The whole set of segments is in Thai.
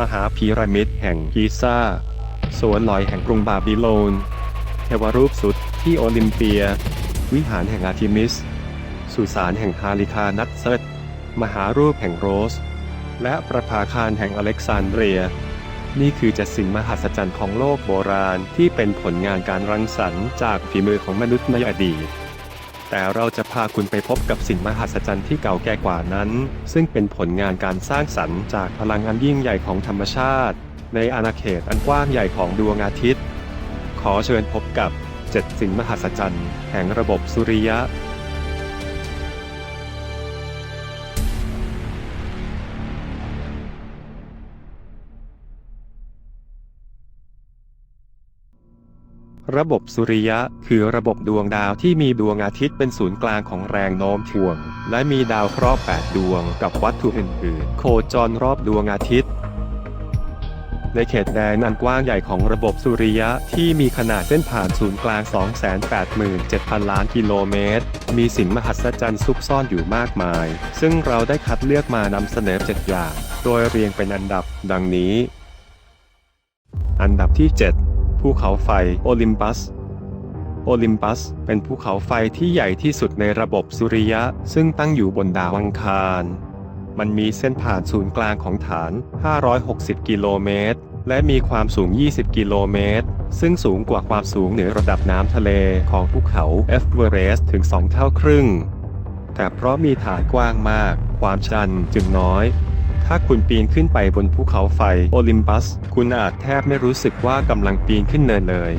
มหาพีระมิดแห่งกิซ่า สวนลอยแห่งกรุงบาบิโลน เทวรูปสุดที่โอลิมเปีย วิหารแห่งอาร์ทิมิส สุสานแห่งฮาลิคานัตเซตมหารูปแห่งโรส และประภาคารแห่งอเล็กซานเดรีย นี่คือจะสิ่งมหัศจรรย์ของโลกโบราณที่เป็นผลงานการรังสรรค์จากฝีมือของมนุษย์ในอดีต แต่เราจะพาคุณไปพบกับสิ่งมหัศจรรย์ที่เก่าแก่กว่านั้น ซึ่งเป็นผลงานการสร้างสรรค์จากพลังอันยิ่งใหญ่ของธรรมชาติ ในอาณาเขตอันกว้างใหญ่ของดวงอาทิตย์ ขอเชิญพบกับ 7 สิ่งมหัศจรรย์แห่งระบบสุริยะ ระบบสุริยะ คือระบบดวงดาวที่มีดวงอาทิตย์เป็นศูนย์กลางของแรงโน้มถ่วง และมีดาวเคราะห์8ดวงกับวัตถุอื่นๆ โคจรรอบดวงอาทิตย์ ในเขตแดนอันกว้างใหญ่ของระบบสุริยะที่มีขนาดเส้นผ่านศูนย์กลาง 287,000 ล้านกิโลเมตร มีสิ่งมหัศจรรย์ซุกซ่อนอยู่มากมาย ซึ่งเราได้คัดเลือกมานำเสนอ7อย่าง โดยเรียงเป็นอันดับ ดังนี้ อันดับที่ 7 ภูเขาไฟโอลิมปัส โอลิมปัส เป็นภูเขาไฟที่ใหญ่ที่สุดในระบบสุริยะ ซึ่งตั้งอยู่บนดาวอังคาร มันมีเส้นผ่านศูนย์กลางของฐาน 560 กิโลเมตร และมีความสูง 20 กิโลเมตร ซึ่งสูงกว่าความสูงเหนือระดับน้ำทะเลของภูเขาเอฟเวอเรสต์ถึง 2 เท่าครึ่ง แต่เพราะมีฐานกว้างมาก ความชันจึงน้อย ถ้าคุณปีนขึ้นไปบนภูเขาไฟโอลิมปัส คุณอาจแทบไม่รู้สึกว่ากำลังปีนขึ้นเนินเลย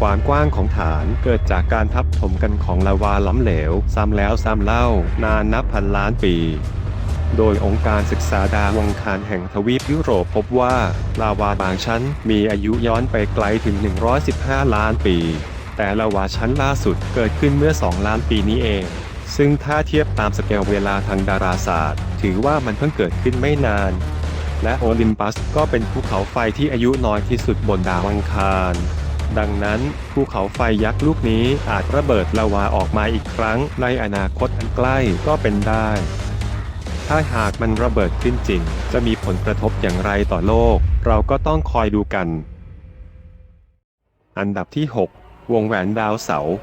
ความกว้างของฐานเกิดจากการทับถมกันของลาวาล้ำเหลว ซ้ำแล้วซ้ำเล่า นานนับพันล้านปี โดยองค์การศึกษาดาวังคารแห่งทวีปยุโรปพบว่า ลาวาบางชั้นมีอายุย้อนไปไกลถึง 115 ล้านปี แต่ลาวาชั้นล่าสุดเกิดขึ้นเมื่อ 2 ล้านปีนี้เอง ซึ่งถ้าเทียบตามสเกลเวลาทางดาราศาสตร์ ถือว่ามันเพิ่งเกิดขึ้นไม่นาน และโอลิมปัสก็เป็นภูเขาไฟที่อายุน้อยที่สุดบนดาวอังคาร ดังนั้นภูเขาไฟยักษ์ลูกนี้อาจระเบิดลาวาออกมาอีกครั้งในอนาคตอันใกล้ก็เป็นได้ ถ้าหากมันระเบิดขึ้นจริง จะมีผลกระทบอย่างไรต่อโลก เราก็ต้องคอยดูกัน อันดับที่ 6 วงแหวนดาวเสาร์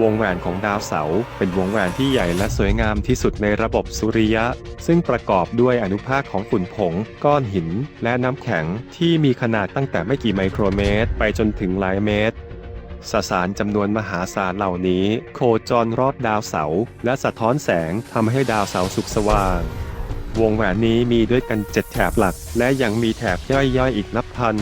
วงแหวนของดาวเสาร์เป็นวงแหวนที่ใหญ่และสวยงามที่สุดในระบบสุริยะ ซึ่งประกอบด้วยอนุภาคของฝุ่นผง ก้อนหิน และน้ำแข็งที่มีขนาดตั้งแต่ไม่กี่ไมโครเมตร ไปจนถึงหลายเมตรสสารจำนวนมหาศาลเหล่านี้ โคจรรอบดาวเสาร์และสะท้อนแสงทำให้ดาวเสาร์สุกสว่าง วงแหวนนี้มีด้วยกัน 7 แถบหลัก และยังมีแถบย่อยๆ อีกนับพัน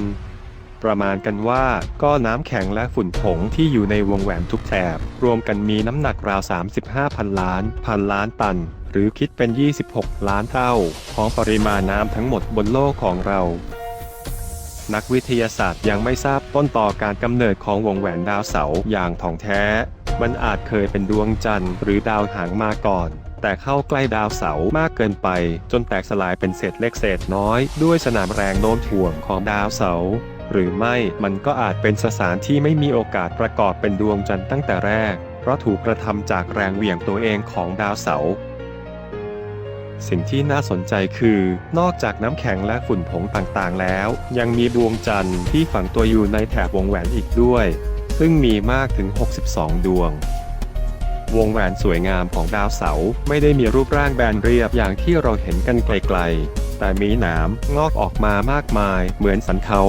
ประมาณกันว่าก้อนน้ำแข็งและฝุ่นผงที่อยู่ในวงแหวนทุกแถบ รวมกันมีน้ำหนักราว 35พันล้านพันล้านตัน หรือคิดเป็น 26 ล้านเท่า ของปริมาณน้ำทั้งหมดบนโลกของเรา นักวิทยาศาสตร์ยังไม่ทราบต้นต่อการกำเนิดของวงแหวนดาวเสาร์อย่างถ่องแท้ มันอาจเคยเป็นดวงจันทร์หรือดาวหางมาก่อนแต่เข้าใกล้ดาวเสาร์มากเกินไป จนแตกสลายเป็นเศษเล็กเศษน้อย ด้วยสนามแรงโน้มถ่วงของดาวเสาร์ หรือไม่มันก็อาจเป็นสสารที่ไม่มีโอกาสประกอบเป็นดวงจันทร์ตั้งแต่แรก เพราะถูกกระทำจากแรงเหวี่ยงตัวเองของดาวเสาร์สิ่งที่น่าสนใจคือ นอกจากน้ำแข็งและฝุ่นผงต่างๆแล้ว ยังมีดวงจันทร์ที่ฝังตัวอยู่ในแถบวงแหวนอีกด้วย ซึ่งมีมากถึง 62 ดวง วงแหวนสวยงามของดาวเสาร์ไม่ได้มีรูปร่างแบนเรียบอย่างที่เราเห็นกันไกลๆ แต่มีหนามงอกออกมามากมายเหมือนสันเขา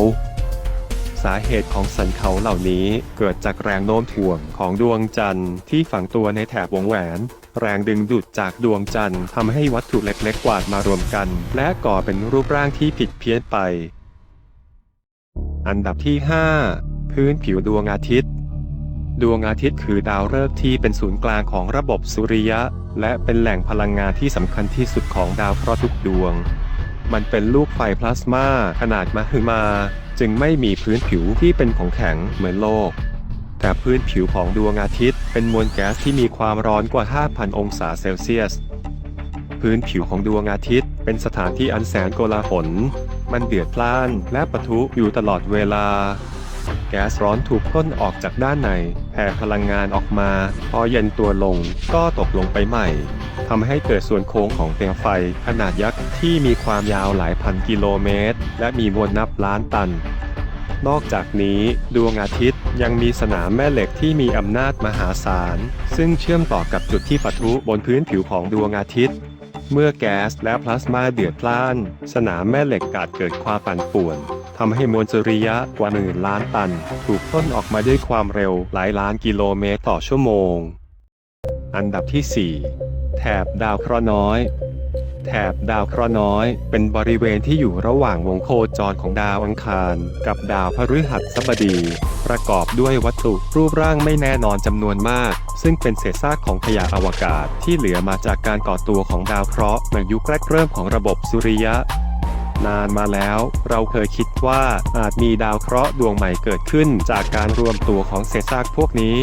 สาเหตุของสันเขาเหล่านี้เกิดจากแรงโน้มถ่วงของดวงจันทร์ที่ฝังตัวในแถบวงแหวน แรงดึงดูดจากดวงจันทร์ทำให้วัตถุเล็กๆกวาดมารวมกัน และก่อเป็นรูปร่างที่ผิดเพี้ยนไป อันดับที่ 5 พื้นผิวดวงอาทิตย์ ดวงอาทิตย์คือดาวฤกษ์ที่เป็นศูนย์กลางของระบบสุริยะ และเป็นแหล่งพลังงานที่สำคัญที่สุดของดาวเคราะห์ทุกดวงมันเป็นลูกไฟพลาสมาขนาดมหึมา จึงไม่มีพื้นผิวที่เป็นของแข็งเหมือนโลก แต่พื้นผิวของดวงอาทิตย์เป็นมวลแก๊สที่มีความร้อนกว่า 5,000 องศาเซลเซียส พื้นผิวของดวงอาทิตย์เป็นสถานที่อันแสนโกลาหล มันเดือดพล่านและปะทุอยู่ตลอดเวลา แก๊สร้อนถูกพ่นออกจากด้านใน ผ่พลังงานออกมา พอเย็นตัวลงก็ตกลงไปใหม่ทำให้เกิดส่วนโค้งของเปลวไฟขนาดยักษ์ที่มีความยาวหลายพันกิโลเมตร และมีมวลนับล้านตัน นอกจากนี้ดวงอาทิตย์ยังมีสนามแม่เหล็กที่มีอำนาจมหาศาล ซึ่งเชื่อมต่อกับจุดที่ปะทุบนพื้นผิวของดวงอาทิตย์ เมื่อแก๊สและพลาสมาเดือดพล่าน สนามแม่เหล็กอาจเกิดความปั่นป่วนทำให้มวลสุริยะกว่าหมื่นล้านตัน ถูกพ่นออกมาด้วยความเร็วหลายล้านกิโลเมตรต่อชั่วโมง อันดับที่ 4 แถบดาวเคราะห์น้อย แถบดาวเคราะห์น้อย เป็นบริเวณที่อยู่ระหว่างวงโคจรของดาวอังคาร กับดาวพฤหัสบดี ประกอบด้วยวัตถุรูปร่างไม่แน่นอนจำนวนมาก ซึ่งเป็นเศษซากของขยะอวกาศที่เหลือมาจากการก่อตัวของดาวเคราะห์ในยุคแรกเริ่มของระบบสุริยะนานมาแล้วเราเคยคิดว่าอาจมีดาวเคราะห์ดวงใหม่เกิดขึ้นจากการรวมตัวของเศษซากพวกนี้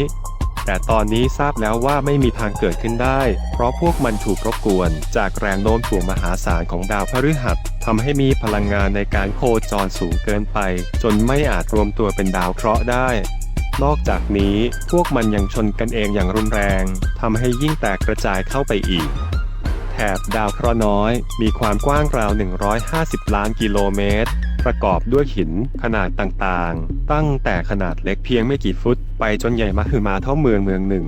แต่ตอนนี้ทราบแล้วว่าไม่มีทางเกิดขึ้นได้ เพราะพวกมันถูกรบกวนจากแรงโน้มถ่วงมหาศาลของดาวพฤหัส ทำให้มีพลังงานในการโคจรสูงเกินไป จนไม่อาจรวมตัวเป็นดาวเคราะห์ได้ นอกจากนี้พวกมันยังชนกันเองอย่างรุนแรงทำให้ยิ่งแตกกระจายเข้าไปอีก แถบดาวเคราะห์น้อย มีความกว้างราว 150 ล้านกิโลเมตร ประกอบด้วยหินขนาดต่างๆ ตั้งแต่ขนาดเล็กเพียงไม่กี่ฟุต ไปจนใหญ่มหึมาเท่าเมืองเมืองหนึ่ง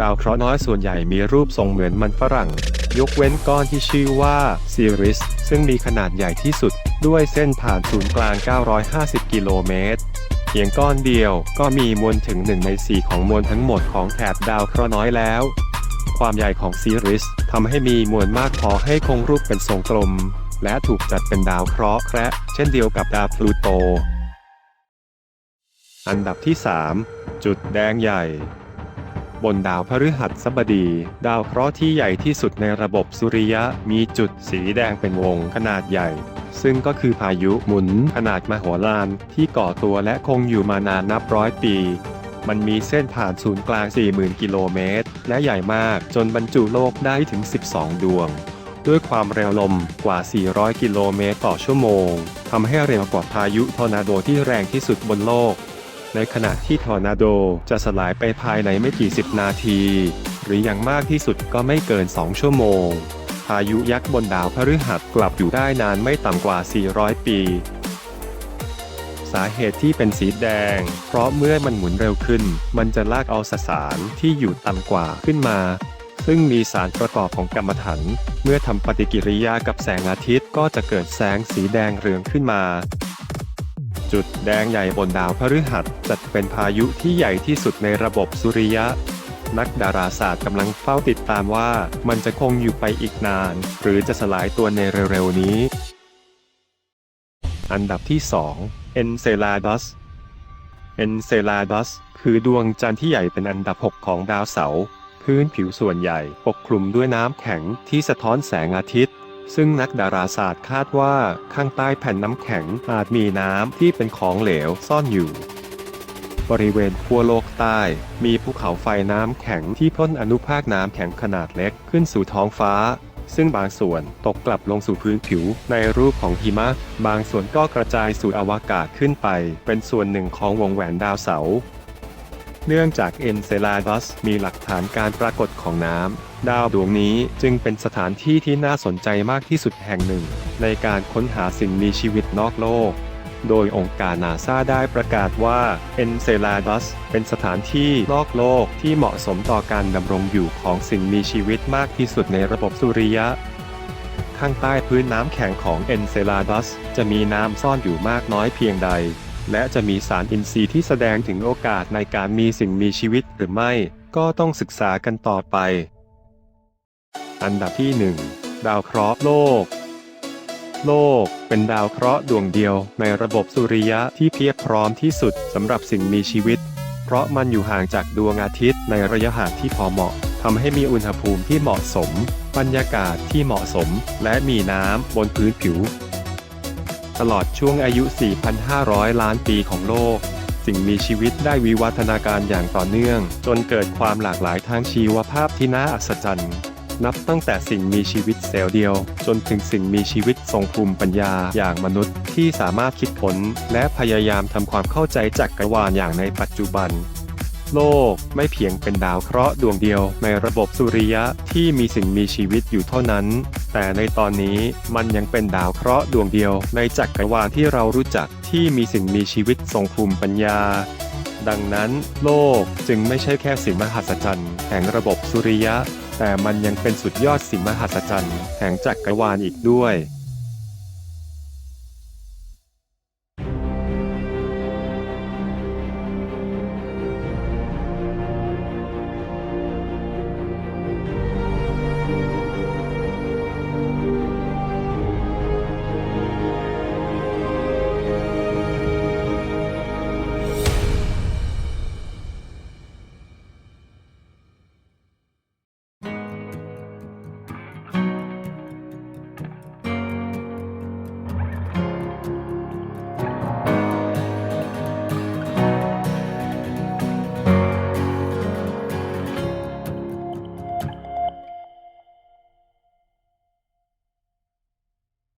ดาวเคราะห์น้อยส่วนใหญ่มีรูปทรงเหมือนมันฝรั่ง ยกเว้นก้อนที่ชื่อว่าซีริสซึ่งมีขนาดใหญ่ที่สุด ด้วยเส้นผ่านศูนย์กลาง 950 กิโลเมตรเพียงก้อนเดียวก็มีมวลถึง1ใน4ของมวลทั้งหมดของแถบดาวเคราะห์น้อยแล้ว ความใหญ่ของซีริสทำให้มีมวลมากพอให้คงรูปเป็นทรงกลม และถูกจัดเป็นดาวเคราะห์แคระเช่นเดียวกับดาวพลูโต อันดับที่ 3 จุดแดงใหญ่ บนดาวพฤหัสบดี ดาวเคราะห์ที่ใหญ่ที่สุดในระบบสุริยะมีจุดสีแดงเป็นวงขนาดใหญ่ ซึ่งก็คือพายุหมุนขนาดมโหฬารที่ก่อตัวและคงอยู่มานานนับร้อยปี มันมีเส้นผ่านศูนย์กลาง 40,000 กิโลเมตร และใหญ่มากจนบรรจุโลกได้ถึง 12 ดวง ด้วยความเร็วลมกว่า 400 กิโลเมตรต่อชั่วโมงทำให้เร็วกว่าพายุทอร์นาโดที่แรงที่สุดบนโลก ในขณะที่ทอร์นาโดจะสลายไปภายในไม่กี่สิบนาที หรืออย่างมากที่สุดก็ไม่เกิน 2 ชั่วโมง พายุยักษ์บนดาวพฤหัสกลับอยู่ได้นานไม่ต่ำกว่า 400 ปี สาเหตุที่เป็นสีแดง เพราะเมื่อมันหมุนเร็วขึ้น มันจะลากเอาสสารที่อยู่ต่ำกว่าขึ้นมา ซึ่งมีสารประกอบของกรรมฐานเมื่อทำปฏิกิริยากับแสงอาทิตย์ก็จะเกิดแสงสีแดงเรืองขึ้นมา จุดแดงใหญ่บนดาวพฤหัสจัดเป็นพายุที่ใหญ่ที่สุดในระบบสุริยะ นักดาราศาสตร์กำลังเฝ้าติดตามว่ามันจะคงอยู่ไปอีกนาน หรือจะสลายตัวในเร็วๆนี้ อันดับที่2 Enceladus Enceladus คือดวงจันทร์ที่ใหญ่เป็นอันดับ 6 ของดาวเสาร์พื้นผิวส่วนใหญ่ปกคลุมด้วยน้ำแข็งที่สะท้อนแสงอาทิตย์ ซึ่งนักดาราศาสตร์คาดว่าข้างใต้แผ่นน้ำแข็งอาจมีน้ำที่เป็นของเหลวซ่อนอยู่ บริเวณขั้วโลกใต้ มีภูเขาไฟน้ำแข็งที่พ่นอนุภาคน้ำแข็งขนาดเล็กขึ้นสู่ท้องฟ้า ซึ่งบางส่วนตกกลับลงสู่พื้นผิวในรูปของหิมะ บางส่วนก็กระจายสู่อวกาศขึ้นไป เป็นส่วนหนึ่งของวงแหวนดาวเสาร์ เนื่องจากเอ็นเซลาดัสมีหลักฐานการปรากฏของน้ำ ดาวดวงนี้จึงเป็นสถานที่ที่น่าสนใจมากที่สุดแห่งหนึ่ง ในการค้นหาสิ่งมีชีวิตนอกโลก โดยองค์การนาซาได้ประกาศว่าเอนเซลาดัสเป็นสถานที่นอกโลกที่เหมาะสมต่อการดำรงอยู่ของสิ่งมีชีวิตมากที่สุดในระบบสุริยะข้างใต้พื้นน้ำแข็งของเอนเซลาดัสจะมีน้ำซ่อนอยู่มากน้อยเพียงใด และจะมีสารอินทรีย์ที่แสดงถึงโอกาสในการมีสิ่งมีชีวิตหรือไม่ ก็ต้องศึกษากันต่อไป อันดับที่ 1 ดาวเคราะห์โลก โลกเป็นดาวเคราะห์ดวงเดียวในระบบสุริยะที่เพียบพร้อมที่สุดสำหรับสิ่งมีชีวิต เพราะมันอยู่ห่างจากดวงอาทิตย์ในระยะห่างที่พอเหมาะทำให้มีอุณหภูมิที่เหมาะสม บรรยากาศที่เหมาะสม และมีน้ำบนพื้นผิว ตลอดช่วงอายุ 4,500 ล้านปีของโลก สิ่งมีชีวิตได้วิวัฒนาการอย่างต่อเนื่อง จนเกิดความหลากหลายทางชีวภาพที่น่าอัศจรรย์ นับตั้งแต่สิ่งมีชีวิตเซลล์เดียว จนถึงสิ่งมีชีวิตทรงภูมิปัญญาอย่างมนุษย์ที่สามารถคิดค้นและพยายามทำความเข้าใจจักรวาลอย่างในปัจจุบัน โลกไม่เพียงเป็นดาวเคราะห์ดวงเดียวในระบบสุริยะที่มีสิ่งมีชีวิตอยู่เท่านั้น แต่ในตอนนี้มันยังเป็นดาวเคราะห์ดวงเดียวในจักรวาลที่เรารู้จักที่มีสิ่งมีชีวิตทรงภูมิปัญญา ดังนั้นโลกจึงไม่ใช่แค่สิ่งมหัศจรรย์แห่งระบบสุริยะ แต่มันยังเป็นสุดยอดสิ่งมหัศจรรย์แห่งจักรวาลอีกด้วย